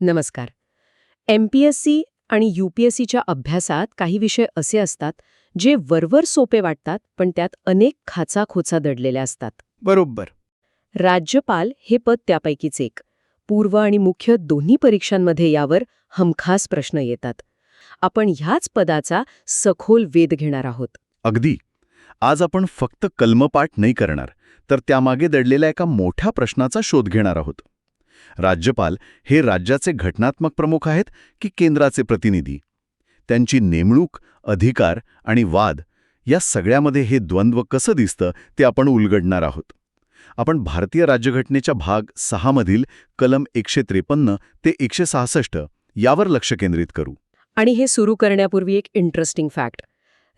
नमस्कार. M P S C आणि U P S सीच्या अभ्यासात काही विषय असे असतात जे वरवर सोपे वाटतात पण त्यात अनेक खाचा खोचा दडलेल्या असतात. बरोबर. राज्यपाल हे पद त्यापैकीच एक. पूर्व आणि मुख्य दोन्ही परीक्षांमध्ये यावर हमखास प्रश्न येतात. आपण ह्याच पदाचा सखोल वेध घेणार आहोत. अगदी. आज आपण फक्त कल्मपाठ नाही करणार तर त्यामागे दडलेल्या एका मोठ्या प्रश्नाचा शोध घेणार आहोत. राज्यपाल हे राज्याचे घटनात्मक प्रमुख आहेत की केंद्राचे प्रतिनिधी? त्यांची नेमणूक अधिकार आणि वाद या सगळ्यामध्ये हे द्वंद्व कसं दिसतं ते आपण उलगडणार आहोत. आपण भारतीय राज्यघटनेच्या भाग सहामधील कलम एकशे त्रेपन्न ते एकशे सहासष्ट यावर लक्ष केंद्रित करू. आणि हे सुरू करण्यापूर्वी एक इंटरेस्टिंग फॅक्ट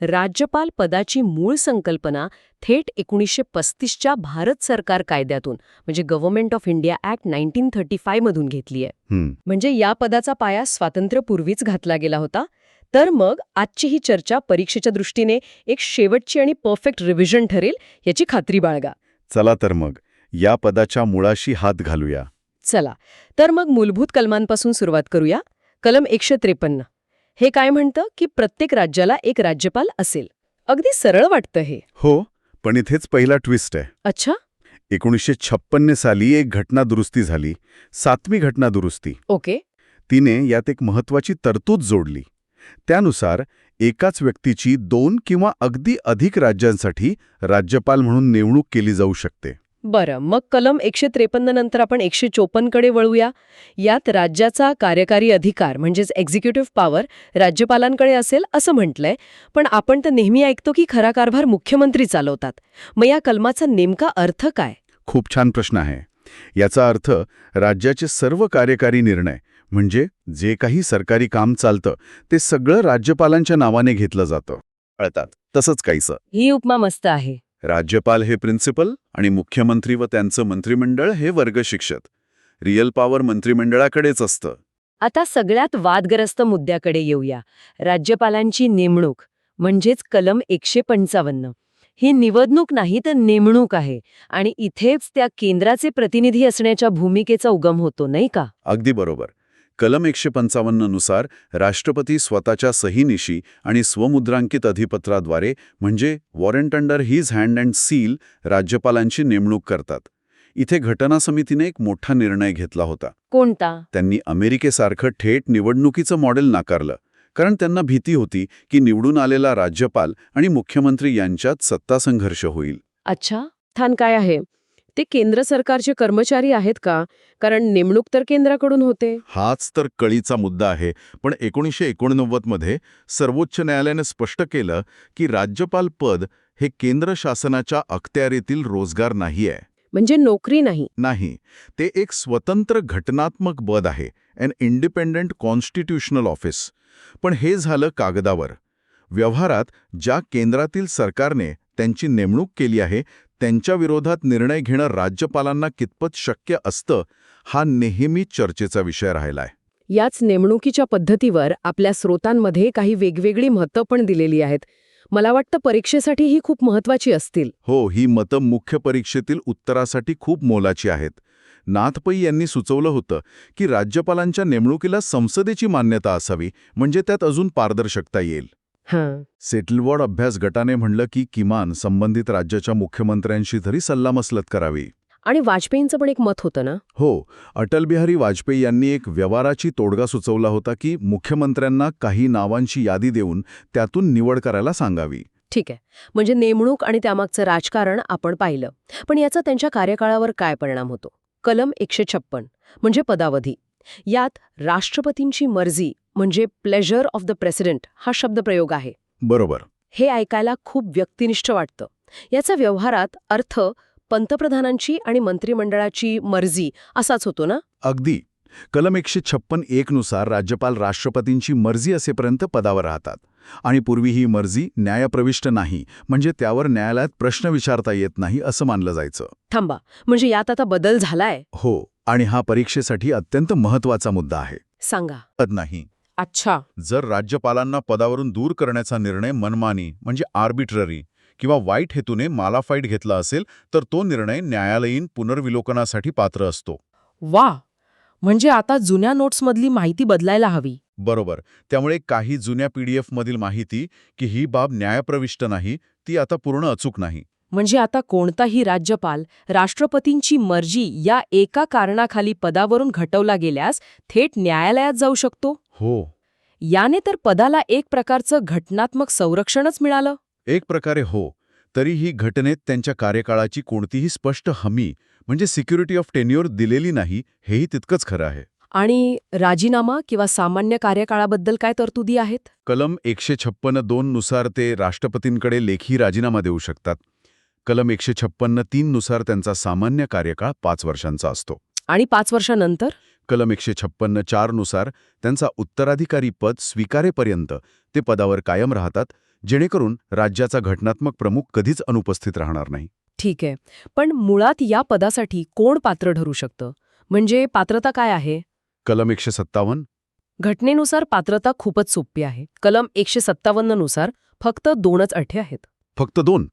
राज्यपाल पदाची मूळ संकल्पना थेट एकोणीसशे पस्तीसच्या भारत सरकार कायद्यातून म्हणजे government of India act nineteen thirty फायमधून घेतली आहे म्हणजे या पदाचा पाया स्वातंत्र्यपूर्वीच घातला गेला होता. तर मग आजची ही चर्चा परीक्षेच्या दृष्टीने एक शेवटची आणि परफेक्ट रिव्हिजन ठरेल याची खात्री बाळगा. चला तर मग या पदाच्या मुळाशी हात घालूया. चला. तर मग मूलभूत कलमांपासून सुरुवात करूया. कलम एकशे त्रेपन्न. हे काय म्हणतं की प्रत्येक राज्याला एक राज्यपाल असेल. अगदी सरळ वाटतं हे. हो पण इथेच पहिला ट्विस्ट आहे. अच्छा. एकोणीसशे छप्पन्न साली एक घटना दुरुस्ती झाली. सातवी घटना दुरुस्ती. ओके. तिने यात एक महत्वाची तरतूद जोडली. त्यानुसार एकाच व्यक्तीची दोन किंवा अगदी अधिक राज्यांसाठी राज्यपाल म्हणून नेमणूक केली जाऊ शकते. बरं मग कलम एकशे त्रेपन्न नंतर आपण एकशे चोपन्नकडे वळूया. यात राज्याचा कार्यकारी अधिकार म्हणजेच एक्झिक्युटिव्ह पॉवर राज्यपालांकडे असेल असं म्हटलंय पण आपण तर नेहमी ऐकतो की खरा कारभार मुख्यमंत्री चालवतात. मग या कलमाचा नेमका अर्थ काय? खूप छान प्रश्न आहे. याचा अर्थ राज्याचे सर्व कार्यकारी निर्णय म्हणजे जे काही सरकारी काम चालतं ते सगळं राज्यपालांच्या नावाने घेतलं जातं. कळतात. तसंच काहीसं. ही उपमा मस्त आहे. राज्यपाल हे प्रिन्सिपल आणि मुख्यमंत्री व त्यांचं मंत्रिमंडळ हे वर्ग शिक्षक. रिअल पॉवर मंत्रिमंडळाकडेच असतं. आता सगळ्यात वादग्रस्त मुद्द्याकडे येऊया. राज्यपालांची नेमणूक म्हणजेच कलम एकशे पंचावन्न. ही निवडणूक नाही तर नेमणूक आहे आणि इथेच त्या केंद्राचे प्रतिनिधी असण्याच्या भूमिकेचा उगम होतो नाही का? अगदी बरोबर. कलम एकशे पंचावन्ननुसार राष्ट्रपती स्वतःच्या सहीनिशी आणि स्वमुद्रांकित अधिपत्राद्वारे म्हणजे warrant under his hand and seal राज्यपालांची नेमणूक करतात. इथे घटना समितीने एक मोठा निर्णय घेतला होता. कोणता? त्यांनी अमेरिकेसारखं थेट निवडणुकीचं मॉडेल नाकारलं. कारण त्यांना भीती होती की निवडून आलेला राज्यपाल आणि मुख्यमंत्री यांच्यात सत्ता संघर्ष होईल. अच्छा. स्थान काय आहे? ते केंद्र सरकारचे कर्मचारी आहेत का? कारण नेमणूक तर केंद्राकडून होते. हाच तर कळीचा मुद्दा आहे. पण एकोणीसशे एकोणनव्वदमध्ये सर्वोच्च न्यायालयाने स्पष्ट केलं की राज्यपाल पद हे केंद्र शासनाच्या अखत्यारीतील रोजगार नाही आहे म्हणजे नोकरी नाही. नाही. ते एक स्वतंत्र घटनात्मक पद आहे. अन इंडिपेंडंट कॉन्स्टिट्यूशनल ऑफिस पण हे झालं कागदावर. व्यवहारात ज्या केंद्रातील सरकारने त्यांची नेमणूक केली आहे त्यांच्या विरोधात निर्णय घेणं राज्यपालांना कितपत शक्य असतं हा नेहमी चर्चेचा विषय राहिलाय. याच नेमणुकीच्या पद्धतीवर आपल्या स्रोतांमध्ये काही वेगवेगळी मतं पण दिलेली आहेत. मला वाटतं परीक्षेसाठी ही खूप महत्वाची असतील. हो ही मतं मुख्य परीक्षेतील उत्तरासाठी खूप मोलाची आहेत. नाथ पै यांनी सुचवलं होतं की राज्यपालांच्या नेमणुकीला संसदेची मान्यता असावी म्हणजे त्यात अजून पारदर्शकता येईल. सेटलवॉर्ड अभ्यास गटाने म्हणलं की किमान संबंधित राज्याच्या मुख्यमंत्र्यांशी तरी सल्लामसलत करावी. आणि वाजपेयींचं पण एक मत होतं ना? हो अटल बिहारी वाजपेयी यांनी एक व्यवहाराची तोडगा सुचवला होता की मुख्यमंत्र्यांना काही नावांची यादी देऊन त्यातून निवड करायला सांगावी. ठीक आहे. म्हणजे नेमणूक आणि त्यामागचं राजकारण आपण पाहिलं. पण याचा त्यांच्या कार्यकाळावर काय परिणाम होतो? कलम एकशे छप्पन म्हणजे पदावधी. यात राष्ट्रपतींची मर्जी म्हणजे प्लेजर ऑफ द प्रेसिडेंट हा शब्दप्रयोग आहे. बरोबर. हे ऐकायला खूप व्यक्तिनिष्ठ वाटतं. याचा व्यवहारात अर्थ पंतप्रधानांची आणि मंत्रिमंडळाची मर्जी असाच होतो ना? अगदी. कलम एकशे छप्पन एक नुसार राज्यपाल राष्ट्रपतींची मर्जी असेपर्यंत पदावर राहतात. आणि पूर्वी ही मर्जी न्यायप्रविष्ट नाही म्हणजे त्यावर न्यायालयात प्रश्न विचारता येत नाही असं मानलं जायचं. थांबा. म्हणजे यात आता बदल झालाय? हो. आणि हा परीक्षेसाठी अत्यंत महत्त्वाचा मुद्दा आहे. सांगा. पद नाही. अच्छा. जर राज्यपालांना पदावरून दूर करण्याचा निर्णय मनमानी म्हणजे आर्बिट्ररी किंवा वाईट हेतूने मालाफाईट घेतला असेल तर तो निर्णय न्यायालयीन पुनर्विलोकनासाठी पात्र असतो. वा! म्हणजे आता जुन्या नोट्समधली माहिती बदलायला हवी. बरोबर. त्यामुळे काही जुन्या पीडीएफ मधील माहिती की ही बाब न्यायप्रविष्ट नाही ती आता पूर्ण अचूक नाही. म्हणजे आता कोणताही राज्यपाल राष्ट्रपतींची मर्जी या एका कारणाखाली पदावरून घटवला गेल्यास थेट न्यायालयात जाऊ शकतो? हो. याने तर पदाला एक प्रकारचं घटनात्मक संरक्षणच मिळालं. एक प्रकारे हो. तरीही घटनेत त्यांच्या कार्यकाळाची कोणतीही स्पष्ट हमी म्हणजे सिक्युरिटी ऑफ टेन्युअर दिलेली नाही हेही तितकंच खरं आहे. आणि राजीनामा किंवा सामान्य कार्यकाळाबद्दल काय तरतुदी आहेत? कलम एकशे छप्पन्न दोन नुसार ते राष्ट्रपतींकडे लेखी राजीनामा देऊ शकतात. कलम एकशे छप्पन्न तीन नुसार त्यांचा सामान्य कार्यकाळ पाच वर्षांचा असतो. आणि पाच वर्षानंतर? कलम एकशे छप्पन्न चारनुसार त्यांचा उत्तराधिकारी पद स्वीकारेपर्यंत ते पदावर कायम राहतात जेणेकरून राज्याचा घटनात्मक प्रमुख कधीच अनुपस्थित राहणार नाही. ठीक आहे. पण मुळात या पदासाठी कोण पात्र ठरू शकतं? म्हणजे पात्रता काय आहे? कलम एकशे सत्तावन्न. घटनेनुसार पात्रता खूपच सोपी आहे. कलम एकशे सत्तावन्ननुसार फक्त दोनच अटी आहेत. फक्त दोन.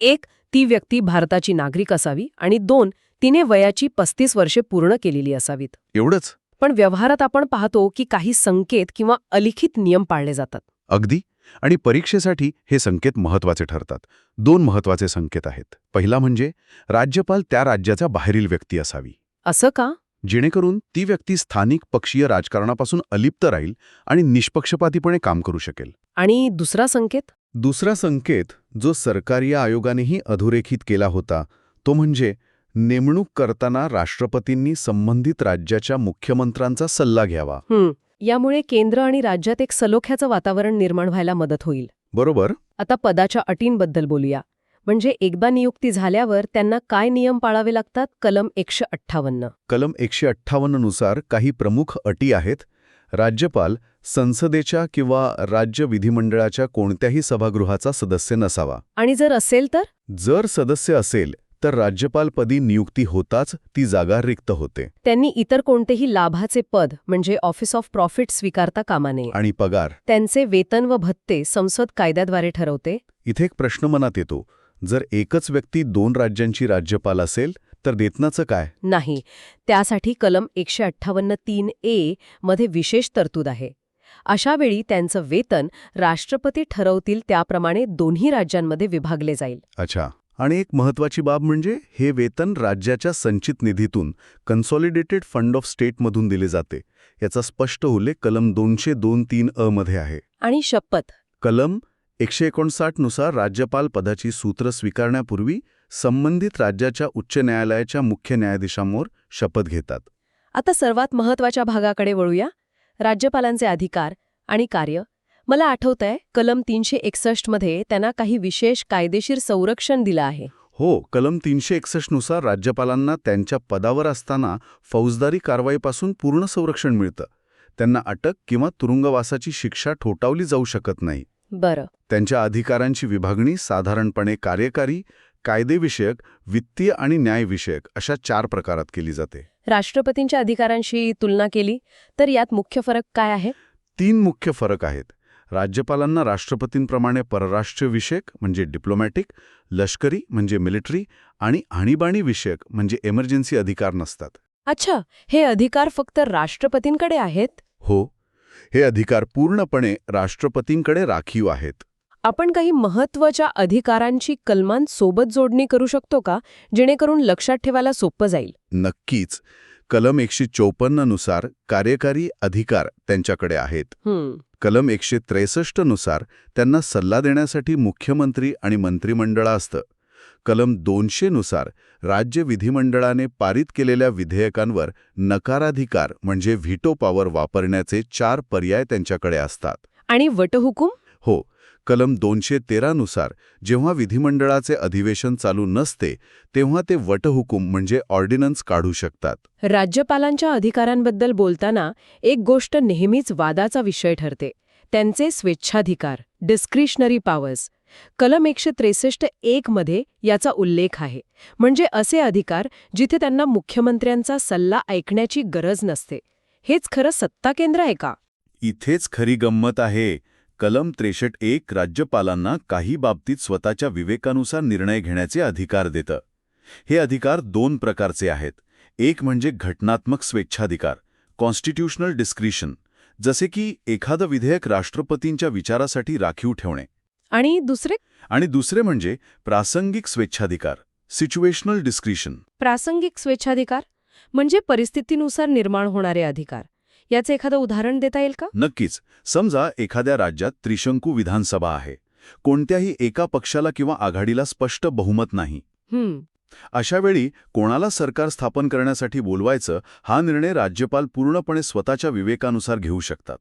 एक ती व्यक्ती भारताची नागरिक असावी आणि दोन तिने वयाची पस्तीस वर्षे पूर्ण केलेली असावीत. एवढंच? पण व्यवहारात आपण पाहतो की काही संकेत किंवा अलिखित नियम पाळले जातात. अगदी. आणि परीक्षेसाठी हे संकेत महत्त्वाचे ठरतात. दोन महत्त्वाचे संकेत आहेत. पहिला म्हणजे राज्यपाल त्या राज्याच्या बाहेरील व्यक्ती असावी. असं का? जेणेकरून ती व्यक्ती स्थानिक पक्षीय राजकारणापासून अलिप्त राहील आणि निष्पक्षपातीपणे काम करू शकेल. आणि दुसरा संकेत? दुसरा संकेत जो सरकारी आयोगानेही अधोरेखित केला होता तो म्हणजे नेमणूक करताना राष्ट्रपतींनी संबंधित राज्याच्या मुख्यमंत्र्यांचा सल्ला घ्यावा. यामुळे केंद्र आणि राज्यात एक सलोख्याचं वातावरण निर्माण व्हायला मदत होईल. बरोबर. आता पदाच्या अटींबद्दल बोलूया. म्हणजे एकदा नियुक्ती झाल्यावर त्यांना काय नियम पाळावे लागतात? कलम एकशे अठ्ठावन्न. कलम एकशे अठ्ठावन्ननुसार काही प्रमुख अटी आहेत. राज्यपाल संसदेच्या किंवा राज्य विधिमंडळाच्या कोणत्याही सभागृहाचा सदस्य नसावा. आणि जर असेल तर? जर सदस्य असेल तर राज्यपालपदी नियुक्ती होताच ती जागा रिक्त होते. त्यांनी इतर कोणतेही लाभाचे पद म्हणजे ऑफिस ऑफ प्रॉफिट स्वीकारता कामा नये. आणि पगार. त्यांचे वेतन व भत्ते संसद कायद्याद्वारे ठरवते? इथे एक प्रश्न मनात येतो. जर एकच व्यक्ती दोन राज्यांची राज्यपाल असेल तर वेतनाचं काय? नाही. त्यासाठी कलम एकशे अठ्ठावन्न तीन ए मध्ये विशेष तरतूद आहे. अशावेळी त्यांचं वेतन राष्ट्रपती ठरवतील त्याप्रमाणे दोन्ही राज्यांमध्ये विभागले जाईल. अच्छा. आणि एक महत्वाची बाब म्हणजे हे वेतन राज्याच्या संचित निधीतून कन्सॉलिडेटेड फंड ऑफ स्टेटमधून दिले जाते. याचा स्पष्ट उल्लेख कलम दोनशे दोन तीन अ मध्ये आहे. आणि शपथ. कलम एकशे एकोणसाठनुसार राज्यपाल पदाची सूत्र स्वीकारण्यापूर्वी संबंधित राज्याच्या उच्च न्यायालयाच्या मुख्य न्यायाधीशांमोर शपथ घेतात. आता सर्वात महत्त्वाच्या भागाकडे वळूया. राज्यपालांचे अधिकार आणि कार्य. मला आठवतंय कलम तीनशे एकसष्टमध्ये त्यांना काही विशेष कायदेशीर संरक्षण दिलं आहे. हो कलम तीनशे नुसार राज्यपालांना त्यांच्या पदावर असताना फौजदारी कारवाईपासून पूर्ण संरक्षण मिळतं. त्यांना अटक किंवा तुरुंगवासाची शिक्षा ठोठावली जाऊ शकत नाही. बरं. त्यांच्या अधिकारांची विभागणी साधारणपणे कार्यकारी कायदेविषयक वित्तीय आणि न्यायविषयक अशा चार प्रकारात केली जाते. राष्ट्रपतींच्या अधिकारांशी तुलना केली तर यात मुख्य फरक काय आहे? तीन मुख्य फरक आहेत. राज्यपालांना राष्ट्रपतींप्रमाणे परराष्ट्र विषयक म्हणजे डिप्लोमॅटिक लष्करी म्हणजे मिलिटरी आणि आणीबाणी विषयक म्हणजे एमर्जन्सी अधिकार नसतात. अच्छा हे अधिकार फक्त राष्ट्रपतींकडे आहेत? हो. हे अधिकार पूर्णपणे राष्ट्रपतींकडे राखीव आहेत. आपण काही महत्त्वाच्या अधिकारांची कलमांसोबत जोडणी करू शकतो का जेणेकरून लक्षात ठेवायला सोपं जाईल? नक्कीच. कलम एकशे चौपन्ननुसार कार्यकारी अधिकार त्यांच्याकडे आहेत. कलम एकशे त्रेसष्टनुसार त्यांना सल्ला देण्यासाठी मुख्यमंत्री आणि मंत्रिमंडळ असतं. कलम दोनशे नुसार राज्य विधिमंडळाने पारित केलेल्या विधेयकांवर नकाराधिकार म्हणजे व्हिटो पॉवर वापरण्याचे चार पर्याय त्यांच्याकडे असतात. आणि वटहुकूम? हो कलम दोनशे तेरानुसार जेव्हा विधिमंडळाचे अधिवेशन चालू नसते तेव्हा ते वटहुकूम म्हणजे ऑर्डिनन्स काढू शकतात. राज्यपालांच्या अधिकारांबद्दल बोलताना एक गोष्ट नेहमीच वादाचा विषय ठरते. त्यांचे स्वेच्छाधिकार डिस्क्रिशनरी पॉवर्स कलम एकशे त्रेसष्ट एक मध्ये याचा उल्लेख आहे. म्हणजे असे अधिकार जिथे त्यांना मुख्यमंत्र्यांचा सल्ला ऐकण्याची गरज नसते. हेच खरं सत्ता केंद्र आहे का? इथेच खरी गंमत आहे. कलम त्रेसष्ट एक राज्यपालांना काही बाबतीत स्वतःच्या विवेकानुसार निर्णय घेण्याचे अधिकार देतं. हे अधिकार दोन प्रकारचे आहेत. एक म्हणजे घटनात्मक स्वेच्छाधिकार कॉन्स्टिट्यूशनल डिस्क्रिशन जसे की एखादं विधेयक राष्ट्रपतींच्या विचारासाठी राखीव ठेवणे. आणि दुसरे? आणि दुसरे म्हणजे प्रासंगिक स्वेच्छाधिकार सिच्युएशनल डिस्क्रिशन. प्रासंगिक स्वेच्छाधिकार म्हणजे परिस्थितीनुसार निर्माण होणारे अधिकार. याचं एखादं उदाहरण देता येईल का? नक्कीच. समजा एखाद्या राज्यात त्रिशंकू विधानसभा आहे. कोणत्याही एका पक्षाला किंवा आघाडीला स्पष्ट बहुमत नाही. हम्म. अशा वेळी कोणाला सरकार स्थापन करण्यासाठी बोलवायचं हा निर्णय राज्यपाल पूर्णपणे स्वतःच्या विवेकानुसार घेऊ शकतात.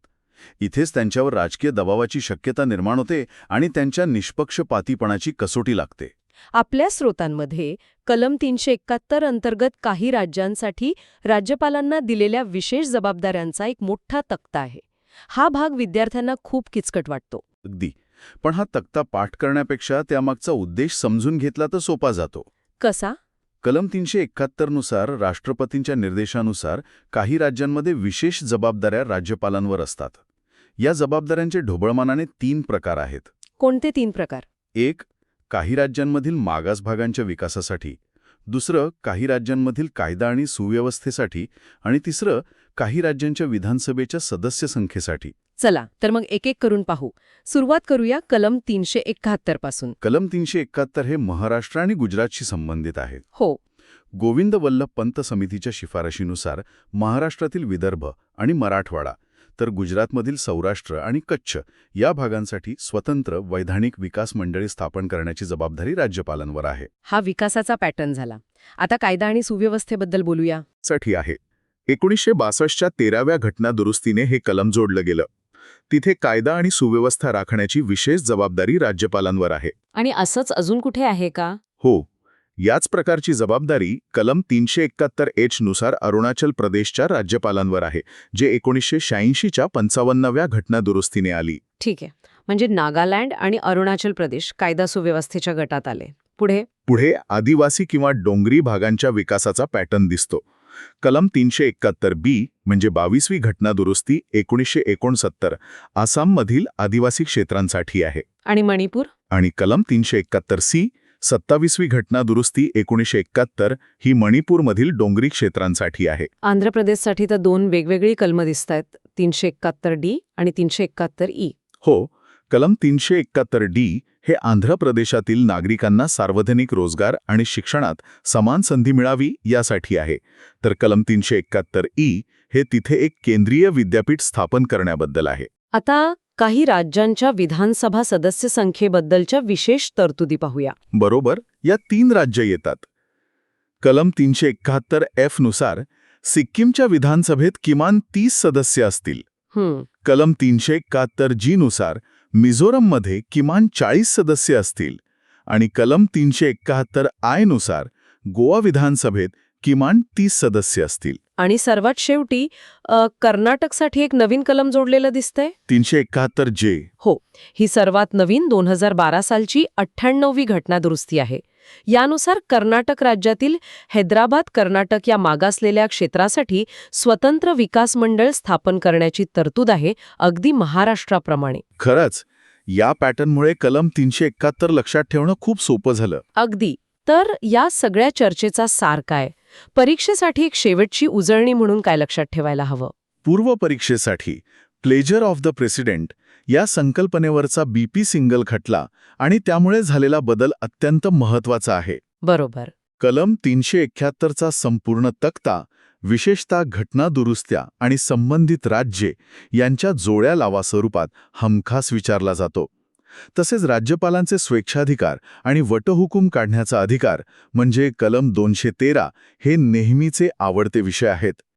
इथेच त्यांच्यावर राजकीय दबावाची शक्यता निर्माण होते आणि त्यांच्या निष्पक्षपातीपणाची कसोटी लागते. आपल्या स्रोतांमध्ये कलम तीनशे एकाहत्तर अंतर्गत काही राज्यांसाठी राज्यपालांना दिलेल्या विशेष जबाबदाऱ्यांचा एक मोठा तक्ता आहे. हा भाग विद्यार्थ्यांना खूप किचकट वाटतो. अगदी. पण हा तक्ता पाठ करण्यापेक्षा त्यामागचा उद्देश समजून घेतला तर सोपा जातो. कसा? कलम तीनशे एकाहत्तरनुसार राष्ट्रपतींच्या निर्देशानुसार काही राज्यांमध्ये विशेष जबाबदाऱ्या राज्यपालांवर असतात. या जबाबदाऱ्यांचे ढोबळमानाने तीन प्रकार आहेत. कोणते तीन प्रकार? एक काही राज्यांमधील मागास भागांच्या विकासासाठी दुसरं काही राज्यांमधील कायदा आणि सुव्यवस्थेसाठी आणि तिसरं काही राज्यांच्या विधानसभेच्या सदस्य संख्येसाठी. चला तर मग एक एक करून पाहू. सुरुवात करूया कलम तीनशे एकाहत्तरपासून. कलम तीनशे एकाहत्तर हे महाराष्ट्र आणि गुजरातशी संबंधित आहे. हो. गोविंद वल्लभ पंत समितीच्या शिफारशीनुसार महाराष्ट्रातील विदर्भ आणि मराठवाडा तर गुजरातमधील सौराष्ट्र आणि कच्छ या भागांसाठी स्वतंत्र वैधानिक विकास मंडळी स्थापन करण्याची जबाबदारी राज्यपालांवर आहे. हा विकासाचा पॅटर्न झाला. आता कायदा आणि सुव्यवस्थेबद्दल बोलूया. साठी आहे. एकोणीसशे बासष्टच्या तेराव्या घटना दुरुस्तीने हे कलम जोडलं गेलं. तिथे कायदा आणि सुव्यवस्था राखण्याची विशेष जबाबदारी राज्यपालांवर आहे. आणि असंच अजून कुठे आहे का? हो. याच प्रकारची जबाबदारी कलम तीनशे एकाहत्तर एच नुसार अरुणाचल प्रदेशच्या राज्यपालांवर आहे जे एकोणीसशे शहाऐंशीच्या पंचावन्नाव्या घटना दुरुस्तीने आली. ठीक आहे. म्हणजे नागालँड आणि अरुणाचल प्रदेश कायदा सुव्यवस्थेच्या गटात आले. पुढे? पुढे आदिवासी किंवा डोंगरी भागांच्या विकासाचा पॅटर्न दिसतो. कलम तीनशे एकाहत्तर बी म्हणजे बावीसवी घटना दुरुस्ती एकोणीसशे एकोणसत्तर आसाममधील आदिवासी क्षेत्रांसाठी आहे. आणि मणिपूर? आणि कलम तीनशे एकाहत्तर सी सत्तावीसवी घटना दुरुस्ती एकोणीसशे एकाहत्तर ही मणिपूरमधील डोंगरी क्षेत्रांसाठी आहे. आंध्र प्रदेशसाठी तर दोन वेगवेगळी कलमं दिसत आहेत तीनशे एकाहत्तर डी आणि तीनशे एकाहत्तर ई. हो कलम तीनशे एकाहत्तर डी हे आंध्र प्रदेशातील नागरिकांना सार्वजनिक रोजगार आणि शिक्षणात समान संधी मिळावी यासाठी आहे. तर कलम तीनशे एकाहत्तर ई हे तिथे एक केंद्रीय विद्यापीठ स्थापन करण्याबद्दल आहे. आता काही राज्यांच्या विधानसभा सदस्य संख्येबद्दलच्या विशेष तरतुदी पाहूया. बरोबर या तीन राज्य येतात. कलम तीनशे एकाहत्तर एफनुसार सिक्कीमच्या विधानसभेत किमान तीस सदस्य असतील. हम्म कलम तीनशे एकाहत्तर जी नुसार मिझोरममध्ये किमान चाळीस सदस्य असतील आणि कलम तीनशे एकाहत्तर आयनुसार गोवा विधानसभेत किमान तीस सदस्य असतील. आणि सर्वात शेवटी कर्नाटकसाठी एक नवीन कलम जोडलेलं दिसतंय? तीनशे एकाहत्तर जे. हो. ही सर्वात नवीन दोन हजार बारा सालची अठ्ठ्याण्णववी घटना दुरुस्ती आहे. यानुसार कर्नाटक राज्यातील हैदराबाद कर्नाटक या मागासलेल्या क्षेत्रासाठी स्वतंत्र विकास मंडळ स्थापन करण्याची तरतूद आहे अगदी महाराष्ट्राप्रमाणे. खरंच या पॅटर्नमुळे कलम तीनशे एकाहत्तर लक्षात ठेवणं खूप सोपं झालं. अगदी. तर या सगळ्या चर्चेचा सार काय? परीक्षेसाठी एक शेवटची उजळणी म्हणून काय लक्षात ठेवायला हवं? पूर्व परीक्षेसाठी प्लेजर ऑफ द प्रेसिडेंट या संकल्पनेवरचा बीपी सिंगल खटला आणि त्यामुळे झालेला बदल अत्यंत महत्त्वाचा आहे. बरोबर. कलम तीनशे एक्क्याहत्तरचा संपूर्ण तक्ता विशेषतः घटना दुरुस्त्या आणि संबंधित राज्ये यांच्या जोड्या लावा स्वरूपात हमखास विचारला जातो. तसेच राज्यपालांचे स्वेच्छाधिकार आणि वटहुकूम काढण्याचा अधिकार म्हणजे कलम दोनशे तेरा हे नेहमीचे आवडते विषय आहेत.